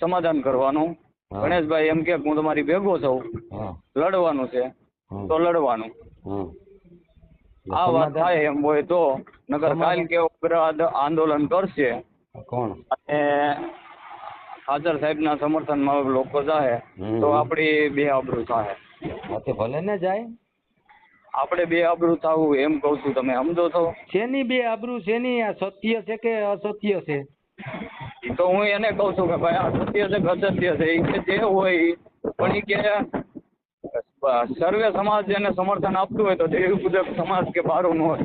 સમાધાન કરવાનું. ગણેશભાઈ એમ કે હું તમારી ભેગો છું લડવાનું છે તો લડવાનું. આ વાત થાય એમ હોય તો નગર કાલ કે ઉગ્ર આંદોલન કરશે. કોણ? અને ખાચર સાહેબના સમર્થનમાં લોકો જાહે તો આપણી બે આબરૂ થાય ભલે ને જાય. આપણે બે આબરૂ થાવું એમ કહું છું તમે સમજો છો. શેની બે આબરૂ? શેની આ સત્ય છે કે અસત્ય છે? તો હું એને કહું છું કે ભાઈ આ સત્ય છે કે અસત્ય છે એ કે જે હોય. પણ એ કે સર્વે સમાજ એને સમર્થન આપતું હોય તો દેવી પૂજક સમાજ કે બારું ન હોય.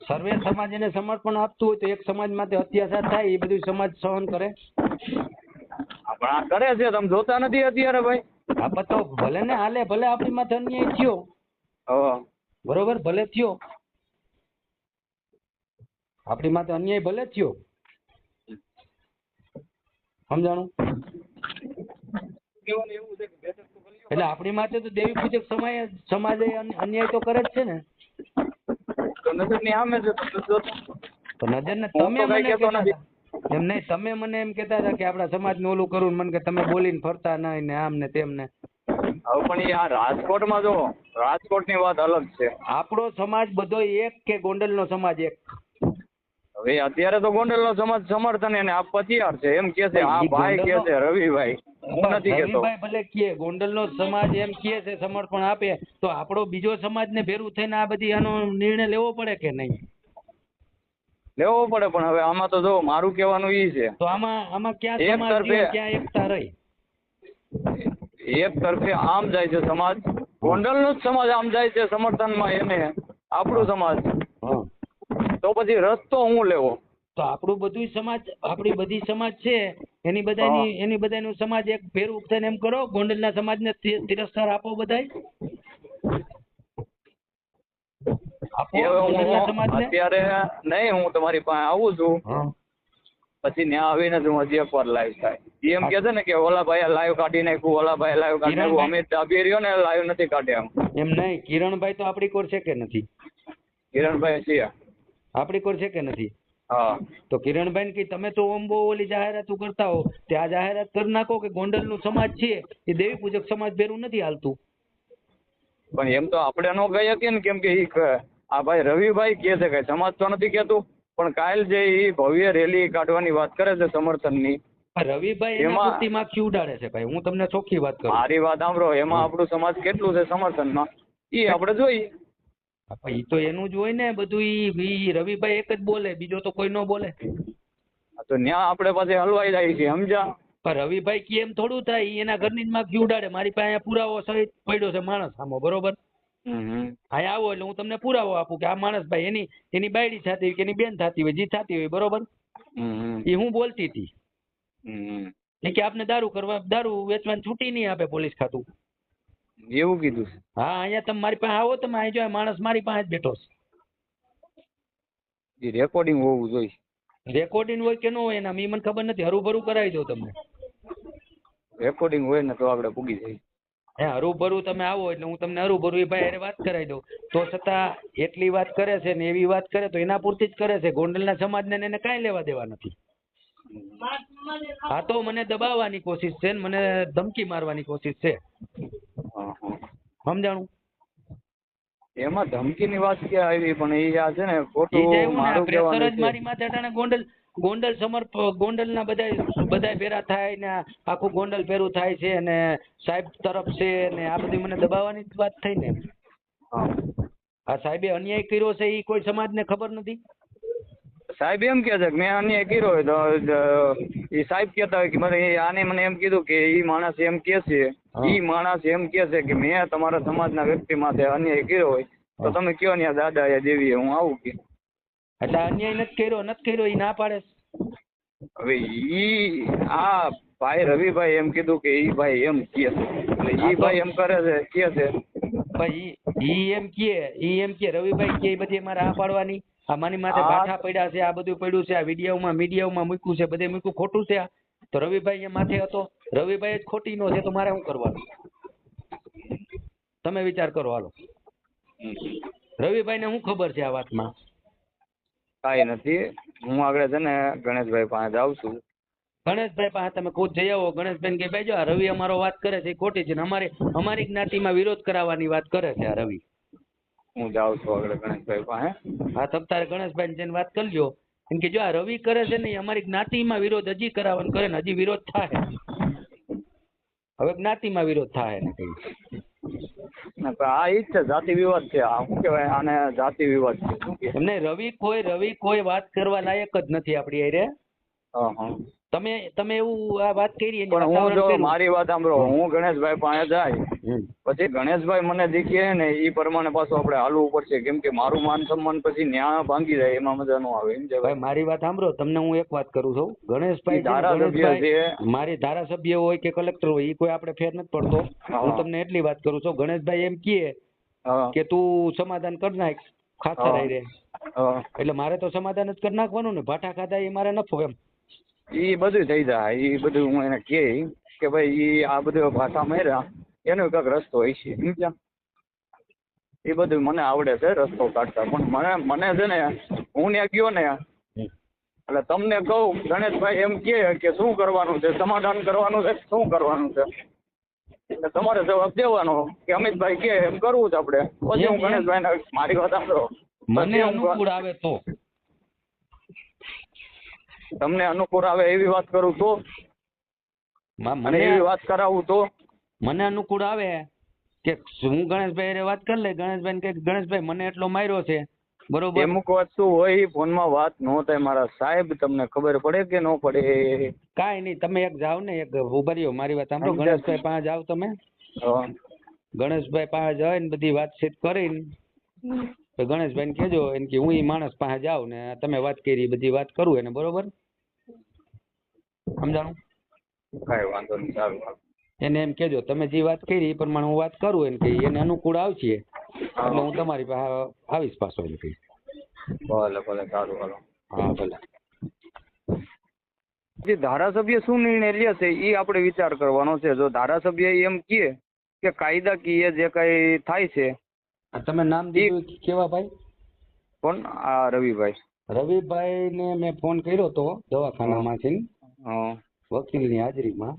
સર્વે સમાજ એને સમર્પણ આપતું હોય તો એક સમાજ માટે અત્યાચાર થાય એ બધું સમાજ સહન કરે? પણ આ કરે છે તમે જોતા નથી અત્યારે ભાઈ. આ પણ તો ભલે ને હાલે ભલે આપણી માથે અન્યાય થયો. હા. બરોબર ભલે થયો. આપણી માથે અન્યાય ભલે થયો. સમજાણું. એટલે આપણી માથે તો દેવી પૂજક સમાજ સમાજે અન્યાય તો કરે જ છે ને. નજર ને તમે મને. એમ નહીં તમે મને એમ કેતા હતા કે આપણા સમાજનું ઓલું કરવું મને કે તમે બોલીને ફરતા નહીં ને આમ ને તેમ ને. હવે પણ આ રાજકોટમાં જો રાજકોટની વાત અલગ છે. આપણો સમાજ બધો એક કે ગોંડલનો સમાજ એક? હવે અત્યારે તો ગોંડલનો સમાજ સમર્થન એને આ પતિયાર છે. એમ કે છે આ ભાઈ કે છે રવિભાઈ. હું નથી કહેતો. રવિભાઈ ભલે કહે ગોંડલનો સમાજ એમ કે છે સમર્પણ આપે તો આપણો બીજો સમાજને ભેરું થઈને આ બધી આનો નિર્ણય લેવો પડે કે નહીં? લેવો પડે પણ હવે આમાં તો જો મારું કહેવાનું ઈ છે. તો આમાં આમાં ક્યાં સમાજ ક્યાં એકતા રહી? એક તરફે આમ જાય છે સમાજ. ગોંડલનો જ સમાજ આમ જાય છે સમર્થનમાં એને આપણો સમાજ. તો પછી રસ્તો હું લેવો? તો આપણું બધું સમાજ આપણી બધી સમાજ છે એની બધાની એની બધાનું સમાજ એક ભેરું થઈને એમ કરો ગોંડલના સમાજને તિરસ્કાર આપો બધાય. અત્યારે નહીં હું તમારી પાસે આવું છું. પછી ત્યાં આવીને હું હજી એકવાર લાઈવ થાય. એમ કે છે ને કે ઓલા ભાઈ લાઈવ કાઢી નાખ્યું ઓલા ભાઈ લાઈવ કાઢી નાખ્યું. અમે અમિત રહ્યો ને લાઈવ નથી કાઢ્યા એમ. એમ નહીં કિરણભાઈ તો આપણી કોર છે કે નથી? કિરણભાઈ છે આપણી કોર છે કે નથી? હા. તો કિરણભાઈ કે તમે તો ઓમ બહુ ઓલી જાહેરાતો કરતા હો તે આ જાહેરાત કરી નાખો કે ગોંડલનું સમાજ છે એ દેવી પૂજક સમાજ ભેરું નથી હાલતું. પણ એમ તો આપણે ન કહી હતી ને કેમ કે ઈ આ ભાઈ રવિભાઈ કહે છે કે સમાજ તો નથી કહેતું પણ કાલ જે ઈ ભવ્ય રેલી કાઢવાની વાત કરે છે સમર્થનની રવિભાઈ એમાં- પૂરતી માખી ઉડાડે છે ભાઈ? હું તમને ચોખ્ખી વાત કરું. મારી વાત સાંભળો એમાં આપણું સમાજ કેટલું છે સમર્થનમાં? ઈ આપણે જોઈએ. એ તો એનું જ હોય ને બધું ઈ રવિભાઈ એક જ બોલે બીજો તો કોઈ ન બોલે. તો ન્યા આપણે પાસે હલવાઈ જાય છે સમજ્યા? પણ રવિભાઈ કે એમ થોડું થાય એના ઘરની જ માખી ઉડાડે. મારી પાસે પુરાવો સહિત પડ્યો છે માણસ સામો બરોબર? અહીંયા આવો એટલે હું તમને પુરાવો આપું કે આ માણસ ભાઈ એની એની બાયડી થતી હોય કે એની બેન થતી હોય જી થતી હોય બરોબર? એ હું બોલતી હતી એ કે આપને દારૂ કરવા દારૂ વેચવાની છૂટી નહીં આપે પોલીસ ખાતું. એવું કીધું છે? હા અહીંયા તમે મારી પાસે આવો તમે અહીં જો માણસ મારી પાસે જ બેઠો છે. એ રેકોર્ડિંગ હોવું જોઈએ. રેકોર્ડિંગ હોય કે ન હોય એના મને ખબર નથી. હરુભરું કરાવી દઉં તમને. રેકોર્ડિંગ હોય ને તો આપણે પૂગી જઈએ. હે હરુભરું તમે આવો એટલે હું તમને હરુભરું એ ભાઈ અરે વાત કરાવી દઉં. તો છતાં એટલી વાત કરે છે ને એવી વાત કરે તો એના પૂરતી જ કરે છે. ગોંડલના સમાજને ને એને કાંઈ લેવા દેવા નથી. હા તો મને દબાવવાની કોશિશ છે ને મને ધમકી મારવાની કોશિશ છે. સમજાણું? એમાં ધમકીની વાત ક્યાં આવી? પણ એ આ છે ને ખોટું જે એવું ને મારું પ્રેશર જ મારી માથે અટાણે ગોંડલ ગોંડલ સમર્પ ગોંડલના બધા બધા ભેરા થાય ને આખું ગોંડલ ભેરું થાય છે ને સાહેબ તરફ છે ને આ બધી મને દબાવવાની જ વાત થઈ ને. આ સાહેબે અન્યાય કર્યો છે એ કોઈ સમાજને ખબર નથી? સાહેબ એમ કે છે કે મેં અન્ય કર્યો હોય તો એ સાહેબ કહેતા હોય કે મને આને મને એમ કીધું કે એ માણસ એમ કે છે એ માણસ એમ કે છે કે મેં તમારા સમાજના વ્યક્તિ માથે અન્યાય કર્યો હોય તો તમે કયો ને દાદા યા દેવી હું આવું કે એટલે અન્યાય નથી કર્યો નથી કર્યો એ ના પાડે હવે ઈ આ ભાઈ રવિભાઈ એમ કીધું કે ઈ ભાઈ એમ કે એટલે ઈ ભાઈ એમ કરે છે કે છે. ભાઈ ઈ એમ કે ઈ એમ કે રવિભાઈ કે બધી અમારે આ પાડવાની આ માની માથે. ભાઠા પડ્યા છે આ બધું પડ્યું છે આ વિડીયોમાં મીડિયામાં મૂક્યું છે બધે મૂક્યું ખોટું છે. આ તો રવિભાઈ એ માથે હતો. રવિભાઈ જ ખોટી નો છે તો મારે શું કરવાનું? તમે વિચાર કરો હાલો. રવિભાઈ ને શું ખબર છે આ વાતમાં? કાંઈ નથી. હું આગળ છે ને ગણેશભાઈ પાસે જાઉં છું. ગણેશભાઈ પાસે તમે ખુદ જઈ આવો ગણેશભાઈ કે ભાઈ જો આ રવિ અમારો વાત કરે છે એ ખોટી છે ને અમારી અમારી જ્ઞાતિમાં વિરોધ કરાવવાની વાત કરે છે આ રવિ. હું જાઉં છું આગળ ગણેશભાઈ પાસે. હા તમ તારે ગણેશભાઈ જઈને વાત કરજો એમ કે જો આ રવિ કરે છે ને અમારી જ્ઞાતિમાં વિરોધ હજી કરાવવાનું કરે ને હજી વિરોધ થાય. હવે જ્ઞાતિમાં વિરોધ થાય ને કઈ. આ ઈ જ છે જાતિ વિવાદ છે. આ શું કહેવાય? આને જાતિ વિવાદ છે. એમને રવિ કોઈ રવિ કોઈ વાત કરવા લાયક જ નથી આપણી અરે હા હા. તમે તમે એવું આ વાત કરી પણ હું જો મારી વાત સાંભળો હું ગણેશભાઈ પાસે જાય પછી ગણેશભાઈ મને દીખીએ ને એ પ્રમાણે પાછું આપણે હાલવું પડશે કેમ કે મારું માન સન્માન પછી ન્યા ભાંગી જાય એમાં મજા નો આવે એમ છે ભાઈ મારી વાત સાંભળો તમને હું એક વાત કરું છું. ગણેશભાઈ ધારાસભ્ય છે. મારી ધારાસભ્ય હોય કે કલેક્ટર હોય એ કોઈ આપણે ફેર નથી પડતો. હું. તમને એટલી વાત કરું છું. ગણેશભાઈ એમ કહે કે તું સમાધાન કરી નાખ ખાતર. રહી રે. એટલે મારે તો સમાધાન જ કરી નાખવાનું ને ભાટા ખાધા એ મારે નફો એમ. ઈ બધું થઈ જાય. એ બધું હું એને કહે કે ભાઈ એ આ બધું ભાષા માર્યા એનો કંઈક રસ્તો હોય છે. સમજ્યા એ બધું મને આવડે છે રસ્તો કાઢતા. પણ મને મને છે ને હું ત્યાં ગયો ને એટલે તમને કહું ગણેશભાઈ એમ કે કે શું કરવાનું છે? સમાધાન કરવાનું છે શું કરવાનું છે? એટલે તમારે જવાબ દેવાનો કે અમિતભાઈ કે એમ કરવું છે આપણે. પછી હું ગણેશભાઈ. મારી વાત સાંભળો. મને અનુકૂળ આવે તો. તમને અનુકૂળ આવે એવી વાત કરું તો? મને એવી વાત કરાવું તો? મને અનુકૂળ આવે કે હું ગણેશભાઈ વાત કરી લે ગણેશભાઈ કે ગણેશભાઈ મને એટલો માર્યો છે. બરોબર? અમુક વસ્તુ હોય ફોન ફોનમાં વાત ન થાય મારા સાહેબ તમને ખબર પડે કે ન પડે? કાંઈ નહીં તમે એક જાઓ ને એક ઊભા રહ્યો મારી વાત સાંભળો. ગણેશભાઈ પાસે જાઓ તમે. ગણેશભાઈ પાસે જઈને બધી વાતચીત કરીને તો ગણેશભાઈને કહેજો એને કે હું ઈ માણસ પાસે જાઉં ને તમે વાત કરી બધી વાત કરું એને બરોબર? સમજાણું? કાંઈ વાંધો નહીં સારું એને એમ કહેજો તમે જે વાત કરી એ પ્રમાણે હું વાત કરું એને કે એને અનુકૂળ આવશે. એટલે હું તમારી પાસે આવીશ પાછો એને કહી ભલે ભલે સારું હાલો. હા ભલે. જે ધારાસભ્ય શું નિર્ણય લે છે એ આપણે વિચાર કરવાનો છે. જો ધારાસભ્ય એમ કહે કે કાયદાકીય જે કઈ થાય છે તમે નામ દીધું કેવા ભાઈ? પણ આ રવિભાઈ. રવિભાઈ ને મેં ફોન કર્યો તો દવાખાનામાંથી હા. વકીલની હાજરીમાં.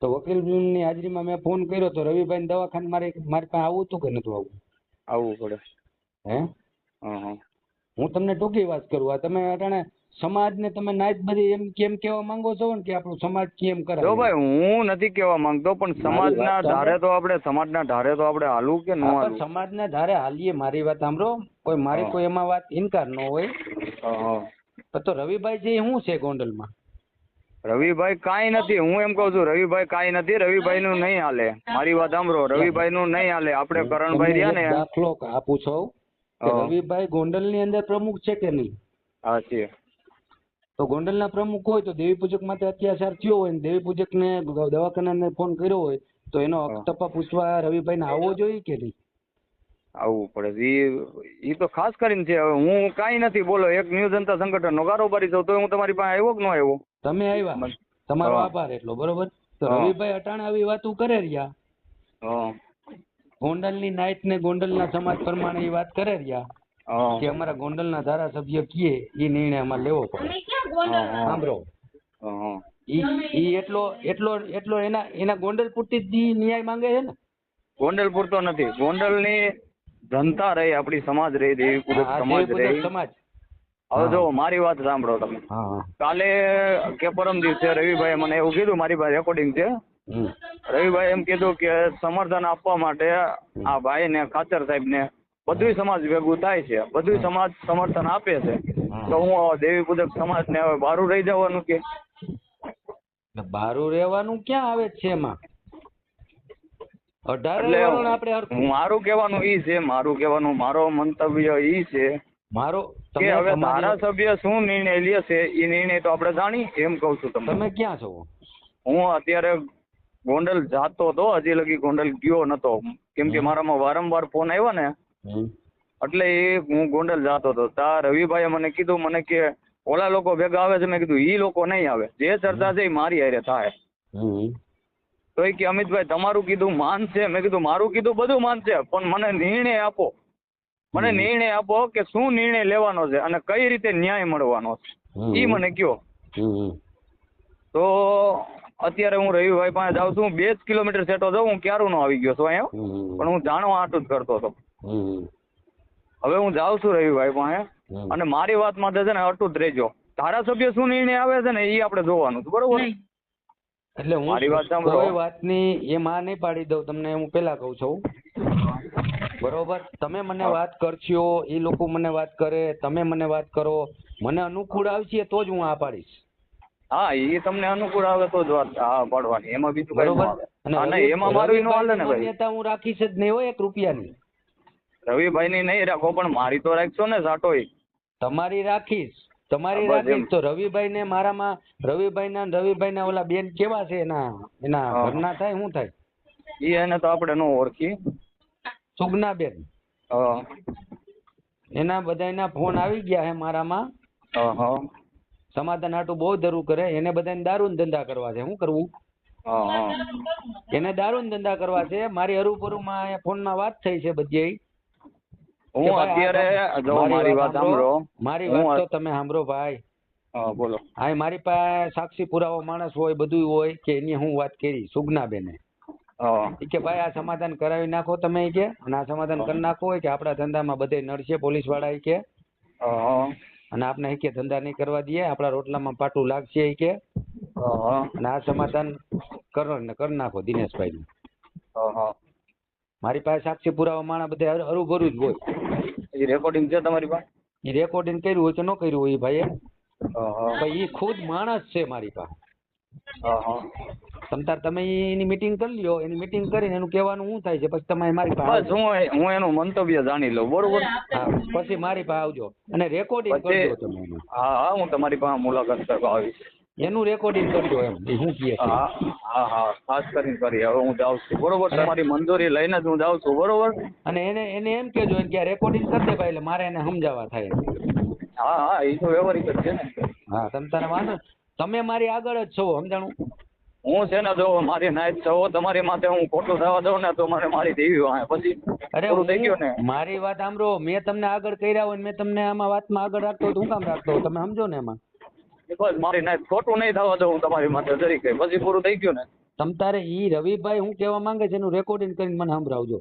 તો વકીલની હાજરીમાં મેં ફોન કર્યો તો રવિભાઈ દવાખાને મારે મારી પાસે આવવું હતું કે નતું આવવું? આવવું પડે. હે? હા હા. હું તમને ટૂંકી વાત કરું. આ તમે અટાણે સમાજને તમે નાચ બધી એમ કેમ કેવા માંગો છો ને કે આપણું સમાજ કેમ કરે? જો ભાઈ હું નથી કેવા માંગતો પણ સમાજના ધારે તો આપણે સમાજના ધારે તો આપણે હાલવું કે ન હાલવું? સમાજના ધારે હાલીએ મારી વાત સાંભળો. કોઈ મારી કોઈ એમાં વાત ઇનકાર ન હોય. તો રવિભાઈ જે શું છે ગોંડલમાં? રવિભાઈ કાંઈ નથી હું એમ કહું છું રવિભાઈ કાંઈ નથી રવિભાઈ નું નહીં હાલે. મારી વાત સાંભળો રવિભાઈ નું નહીં હાલે. આપણે કરણભાઈ રહ્યા ને. દાખલો આપું છું. રવિભાઈ ગોંડલની અંદર પ્રમુખ છે કે નહીં? હા છે. તો ગોંડલના પ્રમુખ હોય તો દેવી પૂજક માટે અત્યાચાર થયો હોય ને દેવી પૂજકને દવાખાનાને ફોન કર્યો હોય તો એનો. હકતપા પૂછવા રવિભાઈને આવવો જોઈએ કે નહીં? આવવું પડે. ઈ એ તો ખાસ કરીને છે. હવે હું કાંઈ નથી બોલો. એક ન્યૂ જનતા સંગઠનનો કારોબારી છું તો હું તમારી પાસે આવ્યો કે ન આવ્યો? તમે આવ્યા. તમારો આભાર એટલો બરોબર? તો રવિભાઈ અટાણે આવી વાતો કરે રહ્યા. હા. ગોંડલની નાઈટ ને ગોંડલના સમાજ પ્રમાણે એ વાત કરે રહ્યા. કે અમારા ગોંડલના ધારાસભ્ય કીએ એ નિર્ણય અમારે લેવો પડે. સાંભળો. ઈ એટલો એટલો એટલો એના એના ગોંડલ પૂરતી જ ન્યાય માંગે છે ને? ગોંડલ પૂરતો નથી. ગોંડલની જનતા રહી આપણી સમાજ રહી દેવી સમાજ રહી. સમાજ. હવે જો મારી વાત સાંભળો તમે. હા હા. કાલે કે પરમ દિવસે રવિભાઈ મને એવું કીધું મારી પાસે રેકોર્ડિંગ છે. રવિભાઈ એમ કીધું કે સમર્થન આપવા માટે આ ભાઈ ને ખાચર સાહેબ ને બધું સમાજ ભેગું થાય છે. બધું સમાજ સમર્થન આપે છે. તો હું દેવી પૂજક સમાજ ને હવે બારું રહી જવાનું કે? બારું રહેવાનું ક્યાં આવે છે એમાં? અઢાર આપણે મારું કહેવાનું ઈ છે મારું કહેવાનું મારો મંતવ્ય ઈ છે મારો કે હવે ધારાસભ્ય શું નિર્ણય લે છે એ નિર્ણય તો આપણે જાણી એમ કહું છું તમને. તમે ક્યાં છો? હું અત્યારે ગોંડલ જાતો હતો હજી લગી ગોંડલ ગયો નતો. કેમ કે મારામાં વારંવાર ફોન આવ્યો ને. એટલે એ હું ગોંડલ જાતો હતો. તા રવિભાઈએ મને કીધું મને કે ઓલા લોકો ભેગા આવે છે. મેં કીધું ઈ લોકો નહીં આવે. જે ચર્ચા છે એ મારી હારે થાય. તો એ કે અમિતભાઈ તમારું કીધું માન છે. મેં કીધું મારું કીધું બધું માન છે પણ મને નિર્ણય આપો. મને નિર્ણય આપો કે શું નિર્ણય લેવાનો છે અને કઈ રીતે ન્યાય મળવાનો છે. એ ઈ મને કયો. તો અત્યારે હું રવિભાઈ પાસે જાઉં છું. બે જ કિલોમીટર સેટો જાઉં હું ક્યારનો આવી ગયો છું અહીંયા. પણ હું જાણવા આટલું જ કરતો હતો. હવે હું જાઉં છું રવિભાઈ પાસે. અને મારી વાત માટે છે ને અટૂટ રહેજો. ધારાસભ્ય શું નિર્ણય આવે છે ને એ આપણે જોવાનું છે બરોબર? એટલે હું મારી વાત સાંભળો. કોઈ વાતની એ માં નહીં પાડી દઉં તમને હું પેલા કહું છું. બરોબર? તમે મને વાત કરશો એ લોકો મને વાત કરે તમે મને વાત કરો. મને અનુકૂળ આવશે તો જ હું આ પાડીશ. હા એ તમને અનુકૂળ આવે તો જ વાત હા પાડવાની. એમાં બીજું બરોબર? અને એમાં મારું નો હાલે ને ભાઈ. માન્યતા હું રાખીશ જ નહીં હોય એક રૂપિયાની. રવિભાઈ ની નહીં રાખો પણ મારી તો રાખશો ને સાટોય તમારી રાખીશ. તમારી. રાખીશ તો રવિભાઈ ને મારામાં રવિભાઈ ના રવિભાઈ ના ઓલા બેન કેવા છે એના એના. ઘરના થાય શું થાય? એ એને તો આપણે નો ઓળખી. સુગના બેન એના બધાયના ફોન આવી ગયા છે મારામાં. સમાધાન હાટું બહુ ધરું કરે. એને બધાને દારૂ ધંધા કરવા છે. શું કરવું? એને દારૂ ધંધા કરવા છે. મારી હરુપરુમાં ફોનમાં વાત થઈ છે બધી. હું અત્યારે જો મારી વાત સાંભળો. મારી વાત તો તમે સાંભળો ભાઈ. હા બોલો. હા મારી પાસે સાક્ષી પુરાવો માણસ હોય બધું હોય કે એની હું વાત કરી સુગના બેને કે ભાઈ આ સમાધાન કરાવી નાખો તમે કે અને આ સમાધાન કરી નાખો કે આપણા ધંધામાં બધે નડશે પોલીસવાળા કે. અને આપણે કે ધંધા નહીં કરવા દઈએ આપણા રોટલામાં પાટું લાગશે કે. અને આ સમાધાન કરો ને કરી નાખો દિનેશભાઈ હા. મારી પાસે સાક્ષી પુરાવા માણા બધે હરુભરું જ હોય. એ રેકોર્ડિંગ છે તમારી પાસે? રેકોર્ડિંગ કર્યું હોય કે ન કર્યું હોય ભાઈ ભાઈ ઈ ખુદ માણસ છે મારી પાસે. તમતાર તમે એની મીટિંગ કરી લ્યો એની મીટિંગ કરીને એનું કહેવાનું શું થાય છે? પછી તમે મારી પાસે હું હું એનું મંતવ્ય જાણી લઉં બરોબર? પછી મારી પાસે આવજો. અને રેકોર્ડિંગ કરજો તમે હા હા હું તમારી પાસે મુલાકાત કરવા આવીશ. એનું રેકોર્ડિંગ કરજો એમ હું કહે છે. હા ખાસ કરીને કરી હવે હું જાઉં છું. બરોબર તમારી મંજૂરી લઈને જ હું જાઉં છું બરોબર? અને એને એને એમ કેજો કે આ રેકોર્ડિંગ કરી દે ભાઈ એટલે મારે એને સમજાવવા થાય. હા હા એ તો વ્યવહારિક જ છે ને. હા તમે તારે વાંધો તમે મારી આગળ જ છો સમજાણું? હું છે ને જો મારી નાઈટ છો તમારી માથે હું ખોટું થવા દઉં ને તો મારે મારી દેવી હોય. પછી અરે હું થઈ ગયું ને. મારી વાત સાંભળો મેં તમને આગળ કર્યા હોય ને મેં તમને આમાં વાતમાં આગળ રાખતો તો હું કામ રાખતો તમે સમજો ને એમાં બસ મારી નાઈટ ખોટું નહીં થવા દઉં તમારી માથે તરીકે. પછી પૂરું થઈ ગયું ને. તમ તારે ઈ રવિભાઈ હું કહેવા માંગે છે એનું રેકોર્ડિંગ કરીને મને સંભળાવજો.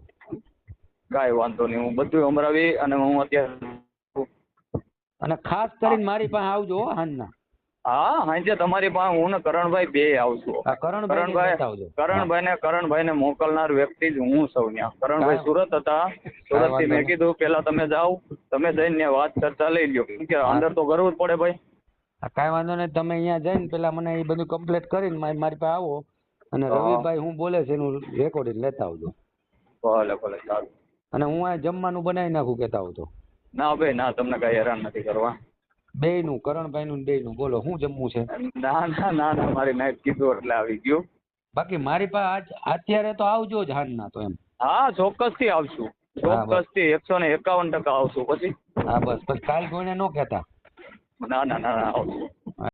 કાંઈ વાંધો નહીં હું બધું સંભળાવી અને હું અત્યારે અને ખાસ કરીને મારી પાસે આવજો હાનના હા સાંજે તમારી પાસે હું ને કરણભાઈ બે આવશું. કરણભાઈ કરણભાઈ ને કરણભાઈ ને મોકલનાર વ્યક્તિ જ હું સૌ ત્યાં. કરણભાઈ સુરત હતા. સુરતથી મેં કીધું પેલા તમે જાઓ તમે જઈને વાત ચર્ચા લઈ લ્યો. કેમ કે અંદર તો કરવું જ પડે ભાઈ. કાંઈ વાંધો નહીં તમે અહીંયા જઈને પેલા મને એ બધું કમ્પ્લીટ કરીને મારી પાસે આવો. અને રવિભાઈ હું. બોલે છે એનું રેકોર્ડિંગ લેતા આવજો. ભલે ભલે સારું અને હું આ જમવાનું બનાવી નાખું કહેતા આવું ના ભાઈ ના તમને કઈ હેરાન નથી કરવા. બેયનું કરણભાઈનું ને બેયનું બોલો શું જમવું છે? ના ના ના ના મારી નાઈટ કીધું એટલે આવી ગયું. બાકી મારી પાસે આજ અત્યારે તો આવજો જ હાંજના તો એમ. હા ચોક્કસથી આવશું. હા, ચોક્કસથી એકસો ને એકાવન ટકા આવશું પછી. હા બસ. પછી કાલ કોઈને ન કહેતા. ના ના ના ના